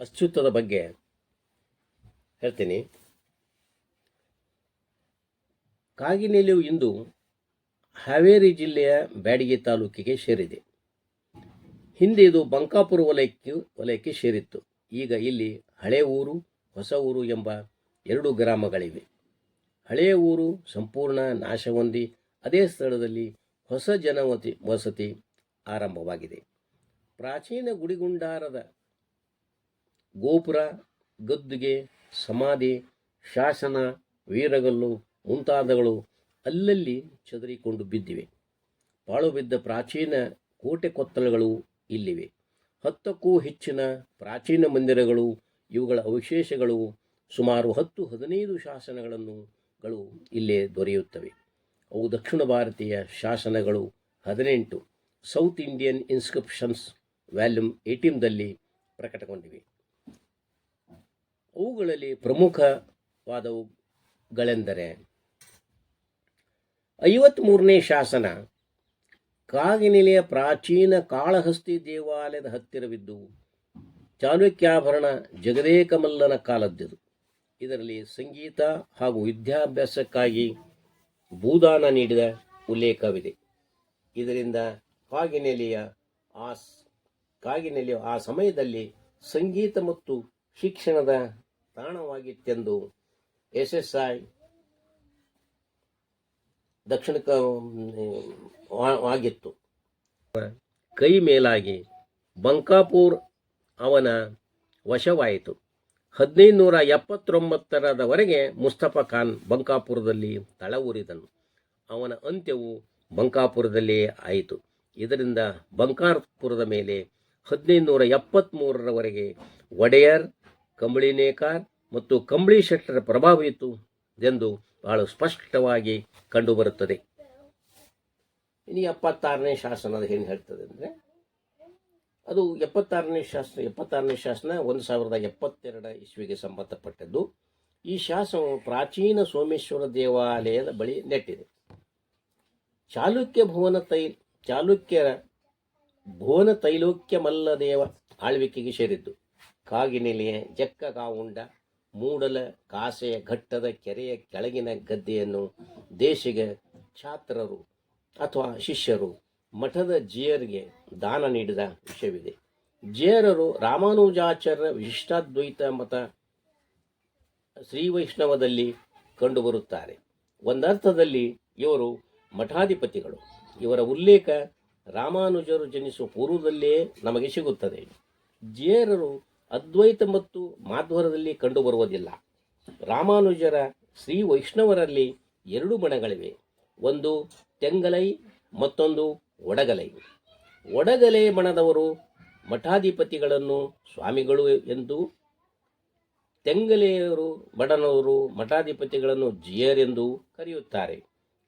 ಅಸ್ತಿತ್ವದ ಬಗ್ಗೆ ಹೇಳ್ತೀನಿ. ಕಾಗಿನೆಲೆಯು ಇಂದು ಹಾವೇರಿ ಜಿಲ್ಲೆಯ ಬ್ಯಾಡಗಿ ತಾಲೂಕಿಗೆ ಸೇರಿದೆ. ಹಿಂದೆ ಇದು ಬಂಕಾಪುರ ವಲಯಕ್ಕೆ ವಲಯಕ್ಕೆ ಸೇರಿತ್ತು. ಈಗ ಇಲ್ಲಿ ಹಳೆ ಊರು, ಹೊಸ ಊರು ಎಂಬ ಎರಡು ಗ್ರಾಮಗಳಿವೆ. ಹಳೆಯ ಊರು ಸಂಪೂರ್ಣ ನಾಶ ಹೊಂದಿ ಅದೇ ಸ್ಥಳದಲ್ಲಿ ಹೊಸ ಜನವತಿ ವಸತಿ ಆರಂಭವಾಗಿದೆ. ಪ್ರಾಚೀನ ಗುಡಿಗುಂಡಾರದ ಗೋಪುರ, ಗದ್ದುಗೆ, ಸಮಾಧಿ, ಶಾಸನ, ವೀರಗಲ್ಲು ಮುಂತಾದಗಳು ಅಲ್ಲಲ್ಲಿ ಚದರಿಕೊಂಡು ಬಿದ್ದಿವೆ. ಪಾಳು ಬಿದ್ದ ಪ್ರಾಚೀನ ಕೋಟೆ ಕೊತ್ತಲಗಳು ಇಲ್ಲಿವೆ. ಹತ್ತಕ್ಕೂ ಹೆಚ್ಚಿನ ಪ್ರಾಚೀನ ಮಂದಿರಗಳು, ಇವುಗಳ ಅವಶೇಷಗಳು ಸುಮಾರು ಹತ್ತು, ಹದಿನೈದು ಶಾಸನಗಳನ್ನು ಗಳು ಇಲ್ಲೇ ದೊರೆಯುತ್ತವೆ. ಅವು ದಕ್ಷಿಣ ಭಾರತೀಯ ಶಾಸನಗಳು ಹದಿನೆಂಟು, ಸೌತ್ ಇಂಡಿಯನ್ ಇನ್ಸ್ಕ್ರಿಪ್ಷನ್ಸ್ ವ್ಯಾಲ್ಯೂಮ್ ಏಯ್ಟೀನ್ದಲ್ಲಿ ಪ್ರಕಟಗೊಂಡಿವೆ. ಅವುಗಳಲ್ಲಿ ಪ್ರಮುಖವಾದವುಗಳೆಂದರೆ ಐವತ್ತ್ಮೂರನೇ ಶಾಸನ, ಕಾಗಿನೆಲೆಯ ಪ್ರಾಚೀನ ಕಾಳಹಸ್ತಿ ದೇವಾಲಯದ ಹತ್ತಿರವಿದ್ದು ಚಾಲುಕ್ಯಾಭರಣ ಜಗದೇಕಮಲ್ಲನ ಕಾಲದ್ದು ಇದರಲ್ಲಿ ಸಂಗೀತ ಹಾಗೂ ವಿದ್ಯಾಭ್ಯಾಸಕ್ಕಾಗಿ ಭೂದಾನ ನೀಡಿದ ಉಲ್ಲೇಖವಿದೆ. ಇದರಿಂದ ಕಾಗಿನೆಲೆಯ ಆ ಕಾಗಿನೆಲೆಯ ಆ ಸಮಯದಲ್ಲಿ ಸಂಗೀತ ಮತ್ತು ಶಿಕ್ಷಣದ ತಾಣವಾಗಿತ್ತೆಂದು ಎಸ್ ಎಸ್ ಐ ದಕ್ಷಿಣ ಆಗಿತ್ತು. ಕೈ ಮೇಲಾಗಿ ಬಂಕಾಪುರ್ ಅವನ ವಶವಾಯಿತು. ಹದಿನೈದು ನೂರ ಎಪ್ಪತ್ತೊಂಬತ್ತರದವರೆಗೆ ಮುಸ್ತಫಾ ಖಾನ್ ಬಂಕಾಪುರದಲ್ಲಿ ತಳವೂರಿದನು. ಅವನ ಅಂತ್ಯವು ಬಂಕಾಪುರದಲ್ಲಿ ಆಯಿತು. ಇದರಿಂದ ಬಂಕಾಪುರದ ಮೇಲೆ ಹದಿನೈದು ನೂರ ಎಪ್ಪತ್ತ್ಮೂರರವರೆಗೆ ಒಡೆಯರ್ ಕಂಬಳಿ ನೇಕಾರ್ ಮತ್ತು ಕಂಬಳಿ ಶೆಟ್ಟರ ಇತ್ತು ಎಂದು ಬಹಳ ಸ್ಪಷ್ಟವಾಗಿ ಕಂಡುಬರುತ್ತದೆ. ಇನ್ನು ಎಪ್ಪತ್ತಾರನೇ ಶಾಸನದ ಏನು ಹೇಳ್ತದೆ ಅಂದರೆ, ಅದು ಎಪ್ಪತ್ತಾರನೇ ಶಾಸನ ಎಪ್ಪತ್ತಾರನೇ ಶಾಸನ ಒಂದು ಸಾವಿರದ ಎಪ್ಪತ್ತೆರಡ ಇಸ್ವಿಗೆ ಸಂಬಂಧಪಟ್ಟದ್ದು. ಈ ಶಾಸನವು ಪ್ರಾಚೀನ ಸೋಮೇಶ್ವರ ದೇವಾಲಯದ ಬಳಿ ನೆಟ್ಟಿದೆ. ಚಾಲುಕ್ಯ ಭುವನ ತೈ, ಚಾಲುಕ್ಯರ ಭುವನ ತೈಲೋಕ್ಯ ಮಲ್ಲದೇವ ಆಳ್ವಿಕೆಗೆ ಸೇರಿದ್ದು. ಕಾಗಿನೆಲೆಯ ಜಕ್ಕಗಾವುಂಡ, ಮೂಡಲ ಕಾಸೆಯ ಘಟ್ಟದ ಕೆರೆಯ ಕೆಳಗಿನ ಗದ್ದೆಯನ್ನು ದೇಶಿಗ ಛಾತ್ರರು ಅಥವಾ ಶಿಷ್ಯರು, ಮಠದ ಜಿಯರಿಗೆ ದಾನ ನೀಡಿದ ವಿಷಯವಿದೆ. ಜಿಯರರು ರಾಮಾನುಜಾಚಾರ್ಯ ವಿಶಿಷ್ಟಾದ್ವೈತ ಮತ ಶ್ರೀ ವೈಷ್ಣವದಲ್ಲಿ ಕಂಡುಬರುತ್ತಾರೆ. ಒಂದರ್ಥದಲ್ಲಿ ಇವರು ಮಠಾಧಿಪತಿಗಳು. ಇವರ ಉಲ್ಲೇಖ ರಾಮಾನುಜರು ಜನಿಸುವ ಪೂರ್ವದಲ್ಲೇ ನಮಗೆ ಸಿಗುತ್ತದೆ. ಜೇರರು ಅದ್ವೈತ ಮತ್ತು ಮಾಧ್ವರದಲ್ಲಿ ಕಂಡುಬರುವುದಿಲ್ಲ. ರಾಮಾನುಜರ ಶ್ರೀ ವೈಷ್ಣವರಲ್ಲಿ ಎರಡು ಬಣಗಳಿವೆ ಒಂದು ತೆಂಗಲೈ, ಮತ್ತೊಂದು ಒಡಗಲೈ. ಒಡಗಲೆ ಬಣದವರು ಮಠಾಧಿಪತಿಗಳನ್ನು ಸ್ವಾಮಿಗಳು ಎಂದು, ತೆಂಗಲೆಯರು ಬಡನವರು ಮಠಾಧಿಪತಿಗಳನ್ನು ಜಿಯರೆಂದು ಕರೆಯುತ್ತಾರೆ.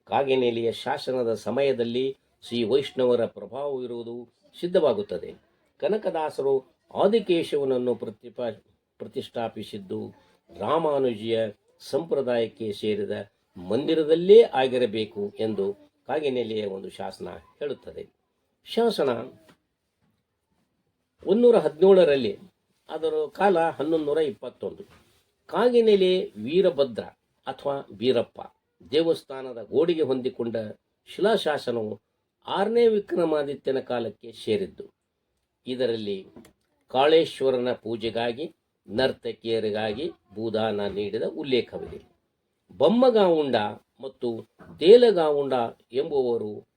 ಕಾಗಿನೆಲೆಯ ಶಾಸನದ ಸಮಯದಲ್ಲಿ ಶ್ರೀ ವೈಷ್ಣವರ ಪ್ರಭಾವವಿರುವುದು ಸಿದ್ಧವಾಗುತ್ತದೆ. ಕನಕದಾಸರು ಆದಿಕೇಶವನನ್ನು ಪ್ರತಿಪಾ, ಪ್ರತಿಷ್ಠಾಪಿಸಿದ್ದು ರಾಮಾನುಜಿಯ ಸಂಪ್ರದಾಯಕ್ಕೆ ಸೇರಿದ ಮಂದಿರದಲ್ಲೇ ಆಗಿರಬೇಕು ಎಂದು ಕಾಗಿನೆಲೆಯ ಒಂದು ಶಾಸನ ಹೇಳುತ್ತದೆ. ಶಾಸನ ಒಂದೂರ ಹದಿನೇಳರಲ್ಲಿ, ಅದರ ಕಾಲ ಹನ್ನೊಂದು ನೂರ ಇಪ್ಪತ್ತೊಂದು. ಕಾಗಿನೆಲೆ ವೀರಭದ್ರ ಅಥವಾ ವೀರಪ್ಪ ದೇವಸ್ಥಾನದ ಗೋಡೆಗೆ ಹೊಂದಿಕೊಂಡ ಶಿಲಾಶಾಸನವು ಆರನೇ ವಿಕ್ರಮಾದಿತ್ಯನ ಕಾಲಕ್ಕೆ ಸೇರಿದ್ದು. ಇದರಲ್ಲಿ ಕಾಳೇಶ್ವರನ ಪೂಜೆಗಾಗಿ, ನರ್ತಕಿಯರಿಗಾಗಿ ಭೂದಾನ ನೀಡಿದ ಉಲ್ಲೇಖವಿದೆ. ಬೊಮ್ಮಗಾವುಂಡ ಮತ್ತು ತೇಲಗಾವುಂಡ ಎಂಬುವರು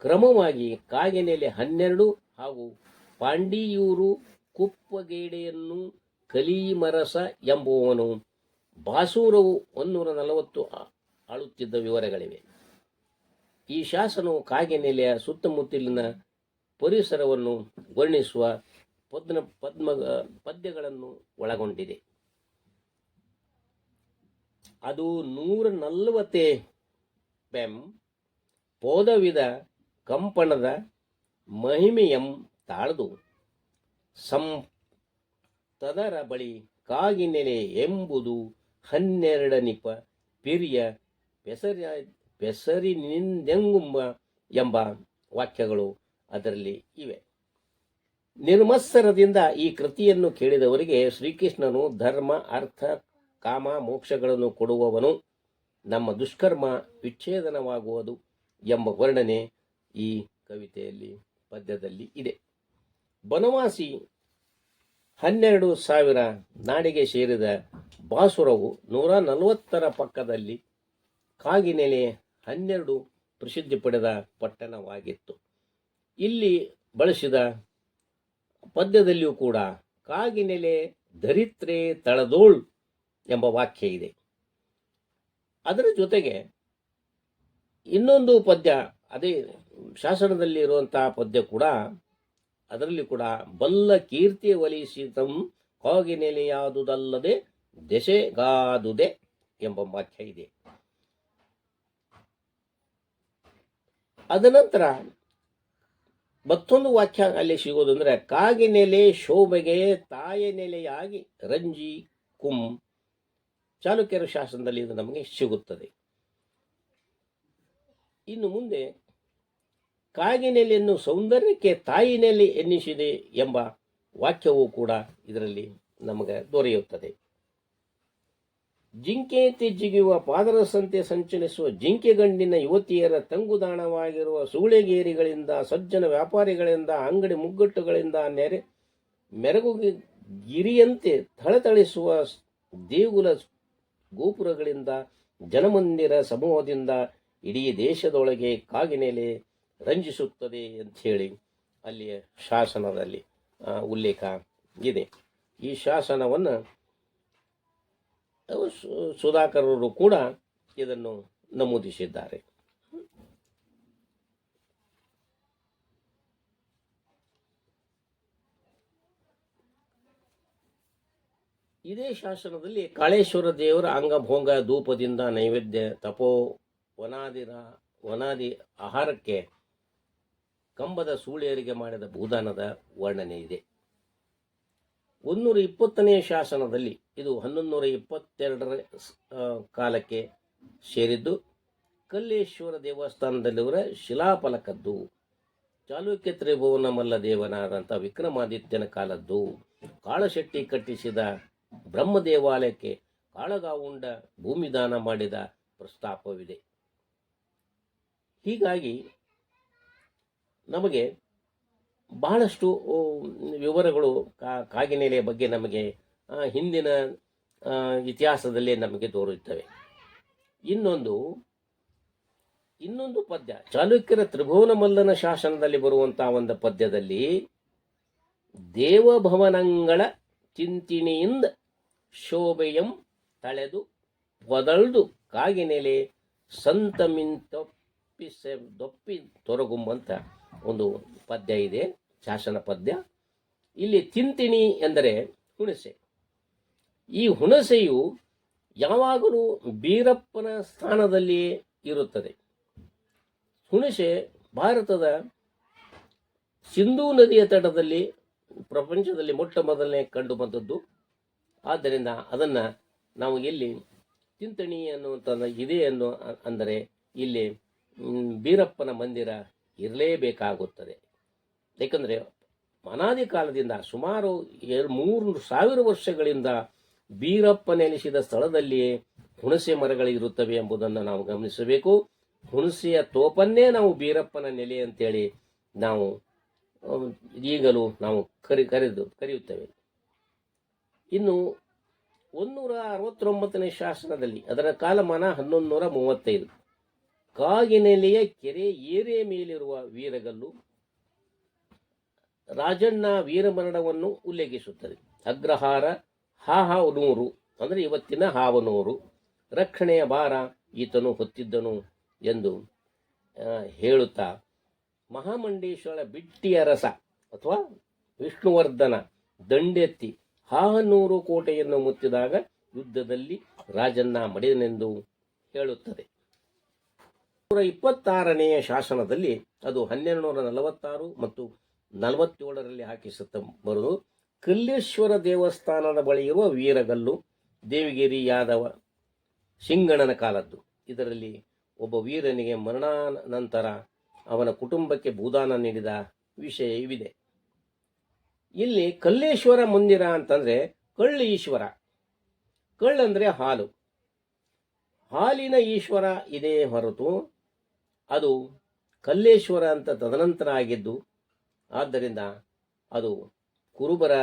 ಕ್ರಮವಾಗಿ ಕಾಗೆನೆಲೆ ಹನ್ನೆರಡು ಹಾಗೂ ಪಾಂಡಿಯೂರು ಕುಪ್ಪಗೇಡೆಯನ್ನು ಕಲೀಮರಸ ಎಂಬುವನು ಬಾಸೂರವು ಒಂದೂರ ನಲವತ್ತು ಆಳುತ್ತಿದ್ದ ವಿವರಗಳಿವೆ. ಈ ಶಾಸನವು ಕಾಗೆನೆಲೆಯ ಸುತ್ತಮುತ್ತಲಿನ ಪರಿಸರವನ್ನು ವರ್ಣಿಸುವ ಪದ್ಮ ಪದ್ಮ, ಪದ್ಯಗಳನ್ನು ಒಳಗೊಂಡಿದೆ. ಅದು ನೂರ ನಲ್ವತ್ತೆ ಪೆಂ ಪೋದವಿದ ಕಂಪನದ ಮಹಿಮೆಯಂ ತಾಳ್ದು. ಸಂ ತದರ ಬಳಿ ಕಾಗಿನೆಲೆ ಎಂಬುದು ಹನ್ನೆರಡನಿಪ ಪಿರಿಯ ಪೆಸರಿ, ಪೆಸರಿನಿಂದೆಂಗುಂಬ ಎಂಬ ವಾಕ್ಯಗಳು ಅದರಲ್ಲಿ ಇವೆ. ನಿರ್ಮತ್ಸರದಿಂದ ಈ ಕೃತಿಯನ್ನು ಕೇಳಿದವರಿಗೆ ಶ್ರೀಕೃಷ್ಣನು ಧರ್ಮ, ಅರ್ಥ, ಕಾಮ, ಮೋಕ್ಷಗಳನ್ನು ಕೊಡುವವನು. ನಮ್ಮ ದುಷ್ಕರ್ಮ ವಿಚ್ಛೇದನವಾಗುವುದು ಎಂಬ ವರ್ಣನೆ ಈ ಕವಿತೆಯಲ್ಲಿ, ಪದ್ಯದಲ್ಲಿ ಇದೆ. ಬನವಾಸಿ ಹನ್ನೆರಡು ಸಾವಿರ ನಾಡಿಗೆ ಸೇರಿದ ಬಾಸುರವು ನೂರ ನಲವತ್ತರ ಪಕ್ಕದಲ್ಲಿ ಕಾಗಿನೆಲೆ ಹನ್ನೆರಡು ಪ್ರಸಿದ್ಧಿ ಪಡೆದ ಪಟ್ಟಣವಾಗಿತ್ತು. ಇಲ್ಲಿ ಬಳಸಿದ ಪದ್ಯದಲ್ಲಿಯೂ ಕೂಡ ಕಾಗಿನೆಲೆ ಧರಿತ್ರೆ ತಳದೋಳ್ ಎಂಬ ವಾಕ್ಯ ಇದೆ. ಅದರ ಜೊತೆಗೆ ಇನ್ನೊಂದು ಪದ್ಯ, ಅದೇ ಶಾಸನದಲ್ಲಿ ಇರುವಂತಹ ಪದ್ಯ ಕೂಡ, ಅದರಲ್ಲಿ ಕೂಡ ಬಲ್ಲ ಕೀರ್ತಿ ಒಲಿಸಿತಂ ಕಾಗಿನೆಲೆಯಾದುದಲ್ಲದೆ ದೆಸೆಗಾದುದೆ ಎಂಬ ವಾಕ್ಯ ಇದೆ. ಅದನಂತರ ಮತ್ತೊಂದು ವಾಕ್ಯ ಅಲ್ಲಿ ಸಿಗೋದು ಕಾಗೆ ಕಾಗಿನೆಲೆ ಶೋಭೆಗೆ ತಾಯ ನೆಲೆಯಾಗಿ ರಂಜಿ ಕುಂ ಚಾಲುಕ್ಯರ ಶಾಸನದಲ್ಲಿ ಇದು ನಮಗೆ ಸಿಗುತ್ತದೆ. ಇನ್ನು ಮುಂದೆ ಕಾಗಿನೆಲೆಯನ್ನು ಸೌಂದರ್ಯಕ್ಕೆ ತಾಯಿ ನೆಲೆ ಎನ್ನಿಸಿದೆ ಎಂಬ ವಾಕ್ಯವೂ ಕೂಡ ಇದರಲ್ಲಿ ನಮಗೆ ದೊರೆಯುತ್ತದೆ. ಜಿಂಕೆ ಜಿಗಿಯುವ ಪಾದರಸಂತೆ ಸಂಚಲಿಸುವ ಜಿಂಕೆಗಂಡಿನ ಯುವತಿಯರ ತಂಗುದಾಣವಾಗಿರುವ ಸೂಳೆಗೇರಿಗಳಿಂದ, ಸಜ್ಜನ ವ್ಯಾಪಾರಿಗಳಿಂದ, ಅಂಗಡಿ ಮುಗ್ಗಟ್ಟುಗಳಿಂದ ನೆರೆ ಮೆರಗು ಗಿರಿಯಂತೆ ಥಳಥಳಿಸುವ ದೇಗುಲ ಗೋಪುರಗಳಿಂದ, ಜನಮಂದಿರ ಸಮೂಹದಿಂದ ಇಡೀ ದೇಶದೊಳಗೆ ಕಾಗಿನೆಲೆ ರಂಜಿಸುತ್ತದೆ ಹೇಳಿ ಅಲ್ಲಿಯ ಶಾಸನದಲ್ಲಿ ಉಲ್ಲೇಖ ಇದೆ. ಈ ಶಾಸನವನ್ನು ಅವು ಸು- ಸುಧಾಕರರು ಕೂಡ ಇದನ್ನು ನಮೂದಿಸಿದ್ದಾರೆ. ಇದೇ ಶಾಸನದಲ್ಲಿ ಕಾಳೇಶ್ವರ ದೇವರ ಅಂಗಭೋಂಗ ಧೂಪದಿಂದ ನೈವೇದ್ಯ ತಪೋ ವನಾದಿರ, ವನಾದಿ ಆಹಾರಕ್ಕೆ ಕಂಬದ ಸೂಳೆಯರಿಗೆ ಮಾಡಿದ ಭೂದಾನದ ವರ್ಣನೆ ಇದೆ. ಒಂದೂರ ಇಪ್ಪತ್ತನೇ ಶಾಸನದಲ್ಲಿ ಇದು ಹನ್ನೊಂದು ನೂರ ಇಪ್ಪತ್ತೆರಡರ ಕಾಲಕ್ಕೆ ಸೇರಿದ್ದು, ಕಲ್ಲೇಶ್ವರ ದೇವಸ್ಥಾನದಲ್ಲಿವರ ಶಿಲಾಫಲಕದ್ದು ಚಾಲುಕ್ಯ ತ್ರಿಭುವನ ಮಲ್ಲ ದೇವನಾದಂಥ ವಿಕ್ರಮಾದಿತ್ಯನ ಕಾಲದ್ದು, ಕಾಳಶೆಟ್ಟಿ ಕಟ್ಟಿಸಿದ ಬ್ರಹ್ಮ ದೇವಾಲಯಕ್ಕೆ ಕಾಳಗಾವುಂಡ ಭೂಮಿದಾನ ಮಾಡಿದ ಪ್ರಸ್ತಾಪವಿದೆ. ಹೀಗಾಗಿ ನಮಗೆ ಬಹಳಷ್ಟು ವಿವರಗಳು ಕಾಗಿನೆಲೆಯ ಬಗ್ಗೆ ನಮಗೆ ಹಿಂದಿನ ಇತಿಹಾಸದಲ್ಲಿ ನಮಗೆ ತೋರುತ್ತವೆ. ಇನ್ನೊಂದು ಇನ್ನೊಂದು ಪದ್ಯ. ಚಾಲುಕ್ಯರ ತ್ರಿಭುವನ ಮಲ್ಲನ ಶಾಸನದಲ್ಲಿ ಬರುವಂತಹ ಒಂದು ಪದ್ಯದಲ್ಲಿ, ದೇವಭವನಂಗಳ ಚಿಂತಿಣಿಯಿಂದ ಶೋಭೆಯಂ ತಳೆದು ಒದಳ್ದು ಕಾಗಿನೆಲೆ ಸಂತಮಿಂತೊಪ್ಪಿಸೆ, ದೊಪ್ಪಿ ತೊರಗುಂಬಂತ. ಒಂದು ಪದ್ಯ ಇದೆ, ಶಾಸನ ಪದ್ಯ. ಇಲ್ಲಿ ತಿಂತಿಣಿ ಎಂದರೆ ಹುಣಸೆ. ಈ ಹುಣಸೆಯು ಯಾವಾಗಲೂ ಬೀರಪ್ಪನ ಸ್ಥಾನದಲ್ಲಿಯೇ ಇರುತ್ತದೆ. ಹುಣಸೆ ಭಾರತದ ಸಿಂಧೂ ನದಿಯ ತಟದಲ್ಲಿ, ಪ್ರಪಂಚದಲ್ಲಿ ಮೊಟ್ಟ ಮೊದಲನೇ ಕಂಡು ಬಂದದ್ದು. ಆದ್ದರಿಂದ ಅದನ್ನು ನಾವು ಇಲ್ಲಿ ತಿಂತಣಿ ಅನ್ನುವಂಥ ಇದೆ ಅನ್ನೋ, ಅಂದರೆ ಇಲ್ಲಿ ಬೀರಪ್ಪನ ಮಂದಿರ ಇರಲೇಬೇಕಾಗುತ್ತದೆ. ಏಕೆಂದರೆ ಅನಾದಿ ಕಾಲದಿಂದ ಸುಮಾರು ಮೂರು ಸಾವಿರ ವರ್ಷಗಳಿಂದ ಬೀರಪ್ಪ ನೆಲೆಸಿದ ಸ್ಥಳದಲ್ಲಿಯೇ ಹುಣಸೆ ಮರಗಳು ಇರುತ್ತವೆ ಎಂಬುದನ್ನು ನಾವು ಗಮನಿಸಬೇಕು. ಹುಣಸೆಯ ತೋಪನ್ನೇ ನಾವು ಬೀರಪ್ಪನ ನೆಲೆ ಅಂತೇಳಿ ನಾವು, ಈಗಲೂ ನಾವು ಕರಿ, ಕರೆದು, ಕರೆಯುತ್ತೇವೆ. ಇನ್ನು ಒಂದೂರ ಅರವತ್ತೊಂಬತ್ತನೇ ಶಾಸನದಲ್ಲಿ ಅದರ ಕಾಲಮಾನ ಹನ್ನೊಂದು ನೂರ ಮೂವತ್ತೈದು. ಕಾಗಿನೆಲೆಯ ಕೆರೆ ಏರೆ ಮೇಲಿರುವ ವೀರಗಲ್ಲು ರಾಜಣ್ಣ ವೀರಮರಣವನ್ನು ಉಲ್ಲೇಖಿಸುತ್ತದೆ. ಅಗ್ರಹಾರ ಹಾಹನೂರು, ಅಂದರೆ ಇವತ್ತಿನ ಹಾವನೂರು. ರಕ್ಷಣೆಯ ಭಾರ ಈತನು ಹೊತ್ತಿದ್ದನು ಎಂದು ಹೇಳುತ್ತಾ, ಮಹಾಮಂಡೇಶ್ವರ ಬಿಟ್ಟಿಯ ರಸ ಅಥವಾ ವಿಷ್ಣುವರ್ಧನ ದಂಡೆತ್ತಿ ಹಾಹನೂರು ಕೋಟೆಯನ್ನು ಮುತ್ತಿದಾಗ ಯುದ್ಧದಲ್ಲಿ ರಾಜನ್ನ ಮಡಿದನೆಂದು ಹೇಳುತ್ತದೆ. ನೂರ ಇಪ್ಪತ್ತಾರನೆಯ ಶಾಸನದಲ್ಲಿ ಅದು ಹನ್ನೆರಡು ನೂರ ನಲವತ್ತಾರು ಮತ್ತು ನಲವತ್ತೇಳರಲ್ಲಿ ಹಾಕಿಸುತ್ತ ಬರುವುದು ಕಲ್ಲೇಶ್ವರ ದೇವಸ್ಥಾನದ ಬಳಿ ಇರುವ ವೀರಗಲ್ಲು, ದೇವಿಗಿರಿ, ಯಾದವ ಸಿಂಗಣನ ಕಾಲದ್ದು. ಇದರಲ್ಲಿ ಒಬ್ಬ ವೀರನಿಗೆ ಮರಣಾನಂತರ ಅವನ ಕುಟುಂಬಕ್ಕೆ ಭೂದಾನ ನೀಡಿದ ವಿಷಯ ಇವಿದೆ. ಇಲ್ಲಿ ಕಲ್ಲೇಶ್ವರ ಮಂದಿರ ಅಂತಂದ್ರೆ ಕಳ್ಳ ಈಶ್ವರ. ಕಳ್ಳಂದ್ರೆ ಹಾಲು. ಹಾಲಿನ ಈಶ್ವರ ಇದೇ ಹೊರತು ಅದು ಕಲ್ಲೇಶ್ವರ ಅಂತ ತದನಂತರ ಆಗಿದ್ದು, ಆದ್ದರಿಂದ ಅದು ಕುರುಬರ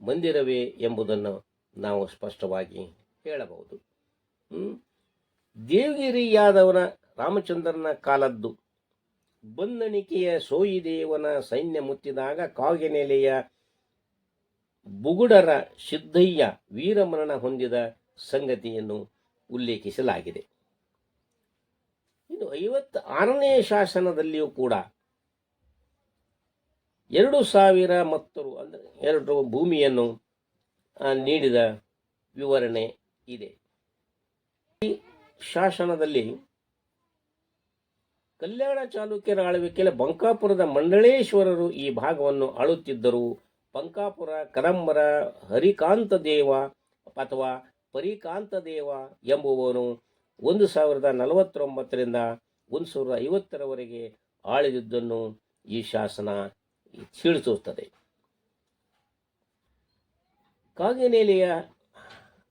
ಮಂದಿರವೇ ಎಂಬುದನ್ನು ನಾವು ಸ್ಪಷ್ಟವಾಗಿ ಹೇಳಬಹುದು? ದೇವಗಿರಿ ಯಾದವನ ರಾಮಚಂದ್ರನ ಕಾಲದ್ದು ಬಂದಣಿಕೆಯ ಸೋಯಿದೇವನ ಸೈನ್ಯ ಮುತ್ತಿದಾಗ ಕಾಗೆನೆಲೆಯ ಬುಗುಡರ ಸಿದ್ದಯ್ಯ ವೀರಮರಣ ಹೊಂದಿದ ಸಂಗತಿಯನ್ನು ಉಲ್ಲೇಖಿಸಲಾಗಿದೆ ಇನ್ನು ಐವತ್ತ ಆರನೇ ಶಾಸನದಲ್ಲಿಯೂ ಕೂಡ ಎರಡು ಸಾವಿರ ಮತ್ತರು ಅಂದರೆ ಎರಡು ಭೂಮಿಯನ್ನು ನೀಡಿದ ವಿವರಣೆ ಇದೆ. ಈ ಶಾಸನದಲ್ಲಿ ಕಲ್ಯಾಣ ಚಾಲುಕ್ಯರ ಆಳ್ವಿಕೆಯಲ್ಲಿ ಬಂಕಾಪುರದ ಮಂಡಳೇಶ್ವರರು ಈ ಭಾಗವನ್ನು ಆಳುತ್ತಿದ್ದರು. ಬಂಕಾಪುರ, ಕದಂಬರ ಹರಿಕಾಂತ ದೇವ ಅಥವಾ ಪರಿಕಾಂತ ದೇವ ಎಂಬುವವನು ಒಂದು ಸಾವಿರದ ನಲವತ್ತೊಂಬತ್ತರಿಂದ ಒಂದು ಸಾವಿರದ ಐವತ್ತರವರೆಗೆ ಆಳಿದುದನ್ನು ಈ ಶಾಸನ ತಿಳಿಸುತ್ತದೆ ಕಾಗಿನೇಲಿಯ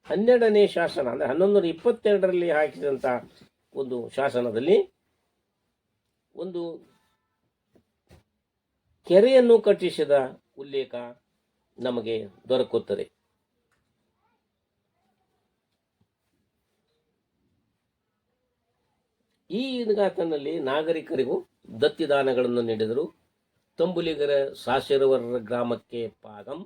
ಹನ್ನೆರಡನೇ ಶಾಸನ, ಅಂದರೆ ಹನ್ನೊಂದು ಇಪ್ಪತ್ತೆರಡರಲ್ಲಿ ಹಾಕಿದಂಥ ಒಂದು ಶಾಸನದಲ್ಲಿ ಒಂದು ಕೆರೆಯನ್ನು ಕಟ್ಟಿಸಿದ ಉಲ್ಲೇಖ ನಮಗೆ ದೊರಕುತ್ತದೆ. ಈ ಗಾತನಲ್ಲಿ ನಾಗರಿಕರಿಗೂ ದತ್ತಿದಾನಗಳನ್ನು ನೀಡಿದರು. ತಂಬುಲಿಗರ ಸಾಸಿರವರ ಗ್ರಾಮಕ್ಕೆ ಪಾದಂ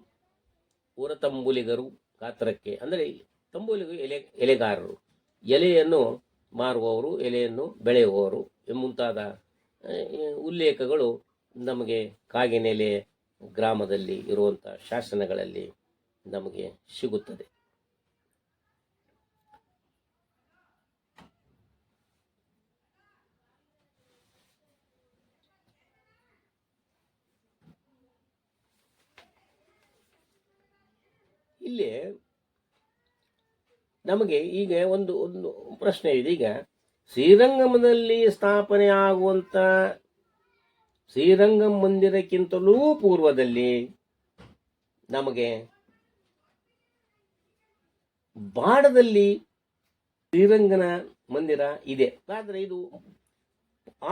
ಉರತಂಬುಲಿಗರು ಗಾತ್ರಕ್ಕೆ, ಅಂದರೆ ತಂಬುಲಿಗರು ಎಲೆ, ಎಲೆಗಾರರು. ಎಲೆಯನ್ನು ಮಾರುವವರು, ಎಲೆಯನ್ನು ಬೆಳೆಯುವವರು ಮುಂತಾದ ಉಲ್ಲೇಖಗಳು ನಮಗೆ ಕಾಗಿನೆಲೆ ಗ್ರಾಮದಲ್ಲಿ ಇರುವಂಥ ಶಾಸನಗಳಲ್ಲಿ ನಮಗೆ ಸಿಗುತ್ತದೆ. ಇಲ್ಲಿ ನಮಗೆ ಈಗ ಒಂದು ಒಂದು ಪ್ರಶ್ನೆ ಇದೆ. ಈಗ ಶ್ರೀರಂಗಮದಲ್ಲಿ ಸ್ಥಾಪನೆ ಆಗುವಂತ ಶ್ರೀರಂಗಂ ಮಂದಿರಕ್ಕಿಂತಲೂ ಪೂರ್ವದಲ್ಲಿ ನಮಗೆ ಬಾಡದಲ್ಲಿ ಶ್ರೀರಂಗನ ಮಂದಿರ ಇದೆ. ಆದರೆ ಇದು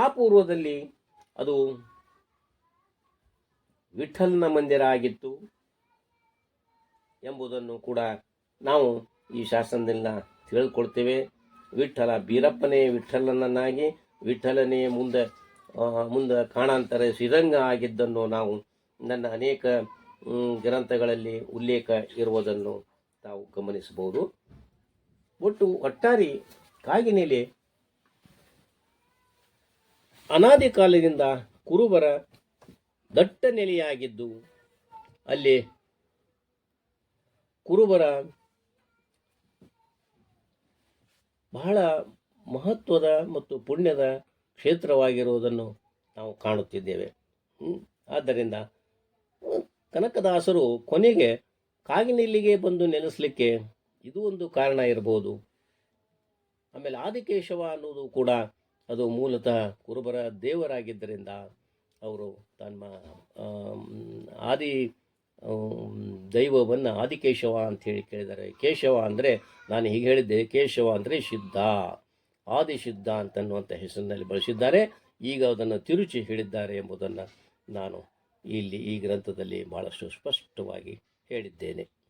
ಆ ಪೂರ್ವದಲ್ಲಿ ಅದು ವಿಠಲ್ನ ಮಂದಿರ ಆಗಿತ್ತು. ಎಂಬುದನ್ನು ಕೂಡ ನಾವು ಈ ಶಾಸನದಿಂದ ತಿಳಿದುಕೊಳ್ತೇವೆ ವಿಠಲ ಬೀರಪ್ಪನೇ ವಿಠಲನನ್ನಾಗಿ, ವಿಠಲನೇ ಮುಂದೆ ಮುಂದೆ ಕಾಣಾಂತರ ಶ್ರೀರಂಗ ಆಗಿದ್ದನ್ನು ನಾವು ನನ್ನ ಅನೇಕ ಗ್ರಂಥಗಳಲ್ಲಿ ಉಲ್ಲೇಖ ಇರುವುದನ್ನು ತಾವು ಗಮನಿಸಬಹುದು. ಒಟ್ಟು ಒಟ್ಟಾರಿ ಕಾಗಿನೆಲೆ ಅನಾದಿ ಕಾಲದಿಂದ ಕುರುಬರ ದಟ್ಟ ನೆಲೆಯಾಗಿದ್ದು ಅಲ್ಲಿ ಕುರುಬರ ಬಹಳ ಮಹತ್ವದ ಮತ್ತು ಪುಣ್ಯದ ಕ್ಷೇತ್ರವಾಗಿರುವುದನ್ನು ನಾವು ಕಾಣುತ್ತಿದ್ದೇವೆ. ಆದ್ದರಿಂದ ಕನಕದಾಸರು ಕೊನೆಗೆ ಕಾಗಿನಿಲ್ಲಿಗೆ ಬಂದು ನೆಲೆಸಲಿಕ್ಕೆ ಇದು ಒಂದು ಕಾರಣ ಇರಬಹುದು ಆಮೇಲೆ ಆದಿಕೇಶವ ಅನ್ನೋದು ಕೂಡ ಅದು ಮೂಲತಃ ಕುರುಬರ ದೇವರಾಗಿದ್ದರಿಂದ ಅವರು ತಮ್ಮ ಆದಿ ದೈವವನ್ನು ಆದಿಕೇಶವ ಅಂತ ಹೇಳಿ ಕೇಳಿದ್ದಾರೆ. ಕೇಶವ ಅಂದರೆ, ನಾನು ಹೀಗೆ ಹೇಳಿದ್ದೆ, ಕೇಶವ ಅಂದರೆ ಸಿದ್ಧ ಆದಿಸಿದ್ಧ ಅಂತನ್ನುವಂಥ ಹೆಸರಿನಲ್ಲಿ ಬಳಸಿದ್ದಾರೆ. ಈಗ ಅದನ್ನು ತಿರುಚಿ ಹೇಳಿದ್ದಾರೆ ಎಂಬುದನ್ನು ನಾನು ಇಲ್ಲಿ ಈ ಗ್ರಂಥದಲ್ಲಿ ಭಾಳಷ್ಟು ಸ್ಪಷ್ಟವಾಗಿ ಹೇಳಿದ್ದೇನೆ.